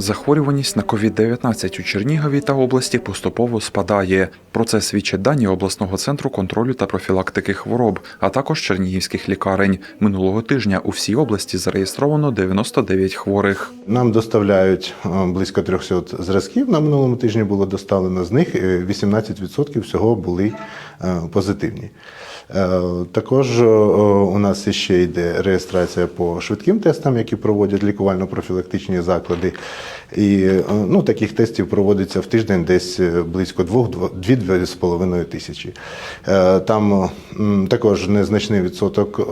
Захворюваність на COVID-19 у Чернігові та області поступово спадає. Про це свідчать дані обласного центру контролю та профілактики хвороб, а також чернігівських лікарень. Минулого тижня у всій області зареєстровано 99 хворих. Нам доставляють е, близько 300 зразків. На минулому тижні було доставлено. З них е, 18% всього були е, позитивні. Е, Також е, у нас ще йде реєстрація по швидким тестам, які проводять лікувально-профілактичні заклади. І е, ну, таких тестів проводиться в тиждень десь е, близько 2-2,5 тисячі. Е, Там також незначний відсоток е,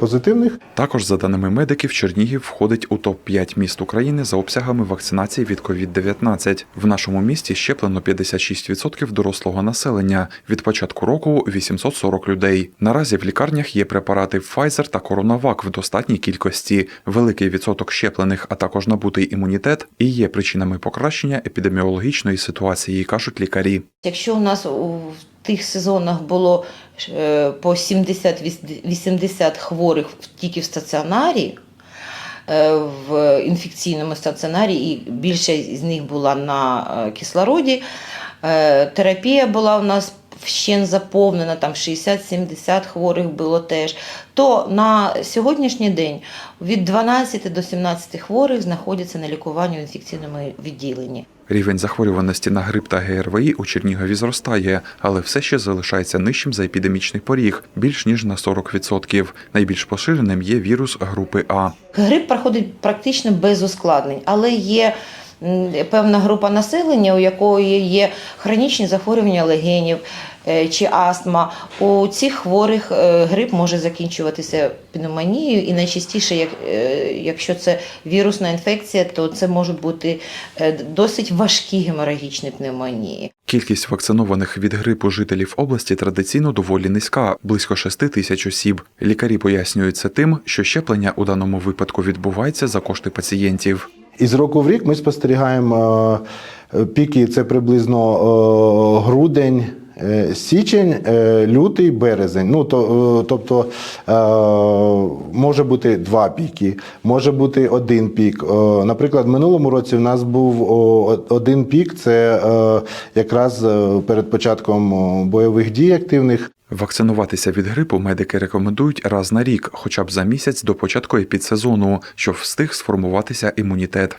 позитивних. Також, за даними медиків, Чернігів входить у топ-5 міст України за обсягами вакцинації від COVID-19. В нашому місті щеплено 56% дорослого населення. Від початку року 840 людей. Наразі в лікарнях є препарати Pfizer та CoronaVac в достатній кількості. Великий відсоток щеплених, а також набутий імунітет і є причинами покращення епідеміологічної ситуації, кажуть лікарі. Якщо у нас у тих сезонах було е, по 70-80 хворих тільки в стаціонарі, е, в інфекційному стаціонарі, і більше з них була на е, кислороді, терапія була у нас вщен заповнена, там 60-70 хворих було теж, то на сьогоднішній день від 12 до 17 хворих знаходяться на лікуванні в інфекційному відділенні. Рівень захворюваності на грип та ГРВІ у Чернігові зростає, але все ще залишається нижчим за епідемічний поріг більш ніж на 40%. Найбільш поширеним є вірус групи А. Грип проходить практично без ускладнень, але є певна група населення, у якої є хронічні захворювання легенів е, чи астма. У цих хворих е, грип може закінчуватися пневмонією, і найчастіше, е, якщо це вірусна інфекція, то це можуть бути досить важкі геморагічні пневмонії. Кількість вакцинованих від грипу жителів області традиційно доволі низька близько 6 тисяч осіб. Лікарі пояснюють це тим, що щеплення у даному випадку відбувається за кошти пацієнтів. Із року в рік ми спостерігаємо е, піки, це приблизно е, грудень. Е, Січень, е, лютий, березень. Ну то, е, тобто може бути два піки, може бути один пік. Наприклад, в минулому році в нас був один пік. Це якраз перед початком бойових дій активних. Вакцинуватися від грипу медики рекомендують раз на рік, хоча б за місяць до початку епідсезону, щоб встиг сформуватися імунітет.